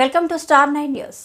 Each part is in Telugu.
Welcome to Star nine news.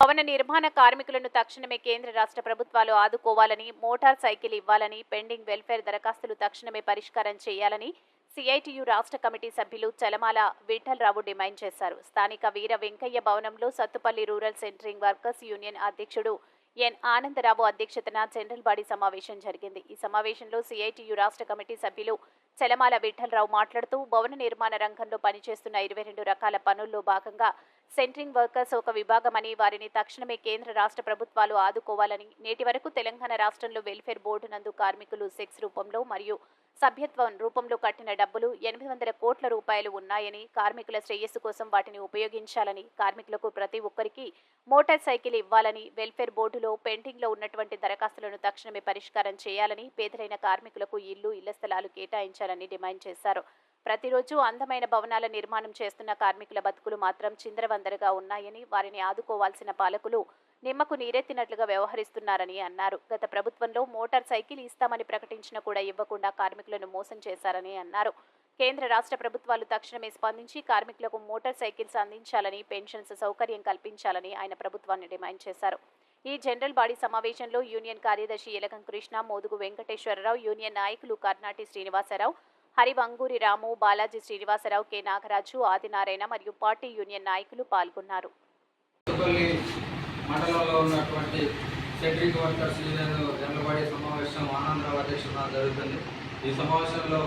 భవన నిర్మాణ కార్మికులను తక్షణమే కేంద్ర రాష్ట్ర ప్రభుత్వాలు ఆదుకోవాలని మోటార్ సైకిల్ ఇవ్వాలని పెండింగ్ వెల్ఫేర్ దరఖాస్తులు తక్షణమే పరిష్కారం చేయాలని సిఐటియు రాష్ట్ర కమిటీ సభ్యులు చలమాల విఠలరావు డిమాండ్ చేశారు. స్థానిక వీర వెంకయ్య భవనంలో Sathupalli rural centering workers union అధ్యక్షుడు ఎన్. ఆనందరావు అధ్యక్షతన జనరల్ బాడీ సమావేశం జరిగింది. ఈ సమావేశంలో సిఐటియు రాష్ట్ర కమిటీ సభ్యులు చలమాల విఠలరావు మాట్లాడుతూ భవన నిర్మాణ రంగంలో పనిచేస్తున్న ఇరవై రెండు రకాల పనుల్లో భాగంగా సెంట్రింగ్ వర్కర్స్ ఒక విభాగమని వారిని తక్షణమే కేంద్ర రాష్ట్ర ప్రభుత్వాలు ఆదుకోవాలని నేటి వరకు తెలంగాణ రాష్ట్రంలో వెల్ఫేర్ బోర్డు నందు కార్మికులు సెక్స్ రూపంలో మరియు సభ్యత్వం రూపంలో కట్టిన డబ్బులు ఎనిమిది వందల కోట్ల రూపాయలు ఉన్నాయని కార్మికుల శ్రేయస్సు కోసం వాటిని ఉపయోగించాలని కార్మికులకు ప్రతి ఒక్కరికి మోటార్ సైకిల్ ఇవ్వాలని వెల్ఫేర్ బోర్డులో పెండింగ్లో ఉన్నటువంటి దరఖాస్తులను తక్షణమే పరిష్కారం చేయాలని పేదలైన కార్మికులకు ఇల్లు ఇళ్ళ స్థలాలు కేటాయించాలని డిమాండ్ చేశారు. ప్రతిరోజు అందమైన భవనాల నిర్మాణం చేస్తున్న కార్మికుల బతుకులు మాత్రం చిందరవందరగా ఉన్నాయని వారిని ఆదుకోవాల్సిన పాలకులు నిమ్మకు నీరెత్తినట్లుగా వ్యవహరిస్తున్నారని అన్నారు. గత ప్రభుత్వంలో మోటార్ సైకిల్ ఇస్తామని ప్రకటించిన కూడా ఇవ్వకుండా కార్మికులను మోసం చేశారని అన్నారు. కేంద్ర రాష్ట్ర ప్రభుత్వాలు తక్షణమే స్పందించి కార్మికులకు మోటార్ సైకిల్స్ అందించాలని పెన్షన్స్ సౌకర్యం కల్పించాలని ఆయన ప్రభుత్వాన్ని డిమాండ్ చేశారు. ఈ జనరల్ బాడీ సమావేశంలో యూనియన్ కార్యదర్శి ఎలకం కృష్ణ మోదుగు వెంకటేశ్వరరావు యూనియన్ నాయకులు కర్నాటి శ్రీనివాసరావు హరివంగూరి రాము బాలాజీ శ్రీనివాసరావు కె. నాగరాజు ఆదినారాయణ మరియు పార్టీ యూనియన్ నాయకులు పాల్గొన్నారు. మండలంలో ఉన్నటువంటి సెంట్రింగ్ వర్కర్స్ యూనియన్ జనరల్బాడీ సమావేశం ఆనందరావు అధ్యక్షత జరుగుతుంది. ఈ సమావేశంలో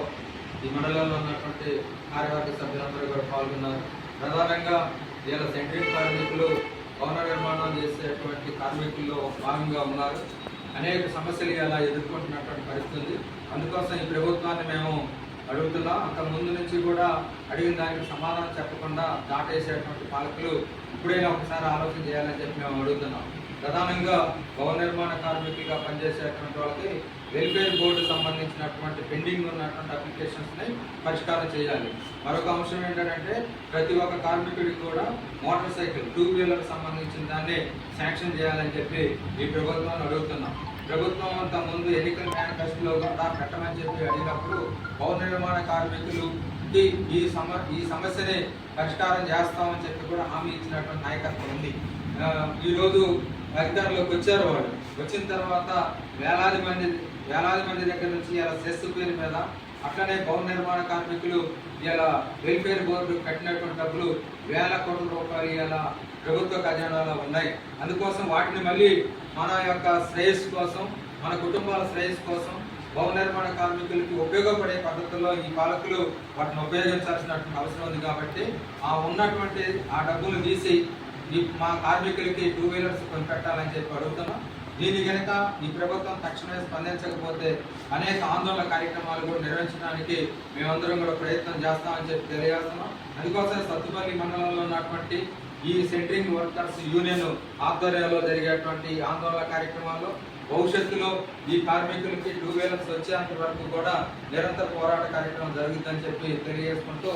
ఈ మండలంలో ఉన్నటువంటి కార్యవర్గ సభ్యులందరూ కూడా పాల్గొన్నారు. ప్రధానంగా ఇలా సెంట్రింగ్ కార్మికులు భవన నిర్మాణం చేసేటువంటి కార్మికుల్లో భాగంగా ఉన్నారు. అనేక సమస్యలు ఇలా ఎదుర్కొంటున్నటువంటి పరిస్థితి అందుకోసం ఈ ప్రభుత్వాన్ని మేము అడుగుతున్నాం. అంత ముందు నుంచి కూడా అడిగిన దానికి సమాధానం చెప్పకుండా దాటేసేటువంటి పాలకులు ఇప్పుడైనా ఒకసారి ఆలోచన చేయాలని చెప్పి మేము అడుగుతున్నాం. ప్రధానంగా భవన నిర్మాణ కార్మికులుగా పనిచేసేటువంటి వాళ్ళకి వెల్ఫేర్ బోర్డు సంబంధించినటువంటి పెండింగ్ ఉన్నటువంటి అప్లికేషన్స్ని పరిష్కారం చేయాలి. మరొక అంశం ఏంటంటే ప్రతి ఒక్క కార్మికుడికి కూడా మోటార్ సైకిల్ టూ వీలర్కి సంబంధించిన దాన్ని శాంక్షన్ చేయాలని చెప్పి ఈ ప్రభుత్వాన్ని అడుగుతున్నాం. ప్రభుత్వం అంత ముందు ఎన్నికల మేనిఫెస్టోలో కూడా పెట్టమని చెప్పి అడిగినప్పుడు భవన నిర్మాణ కార్మికులు ఈ సమ ఈ సమస్యని పరిష్కారం చేస్తామని చెప్పి కూడా హామీ ఇచ్చినటువంటి నాయకత్వం ఉంది. ఈరోజు అధికారంలోకి వచ్చారు వాళ్ళు. వచ్చిన తర్వాత వేలాది మంది వేలాది మంది దగ్గర నుంచి ఇలా సెస్ పేరు మీద అట్లనే భవన నిర్మాణ కార్మికులు ఇలా వెల్ఫేర్ బోర్డు కట్టినటువంటి డబ్బులు వేల కోట్ల రూపాయలు ఇలా ప్రభుత్వ ఖజానాలో ఉన్నాయి. అందుకోసం వాటిని మళ్ళీ మన యొక్క శ్రేయస్సు కోసం మన కుటుంబాల శ్రేయస్సు కోసం భవన నిర్మాణ కార్మికులకి ఉపయోగపడే పద్ధతుల్లో ఈ పాలకులు వాటిని ఉపయోగించాల్సినటువంటి అవసరం ఉంది కాబట్టి ఆ ఉన్నటువంటి ఆ డబ్బులు తీసి మా కార్మికులకి టూ వీలర్స్ కొనిపెట్టాలని చెప్పి అడుగుతున్నాం. దీని కనుక ఈ ప్రభుత్వం తక్షణమే స్పందించకపోతే అనేక ఆందోళన కార్యక్రమాలు కూడా నిర్వహించడానికి మేమందరం కూడా ప్రయత్నం చేస్తామని చెప్పి తెలియజేస్తున్నాం. అందుకోసం సత్తుపల్లి మండలంలో ఉన్నటువంటి ఈ సెంట్రింగ్ వర్కర్స్ యూనియన్ ఆధ్వర్యంలో జరిగేటువంటి ఆందోళన కార్యక్రమాల్లో భవిష్యత్తులో ఈ కార్మికులకి టూ వీలర్స్ వచ్చేంత వరకు కూడా నిరంతర పోరాట కార్యక్రమం జరుగుతుందని చెప్పి తెలియజేసుకుంటూ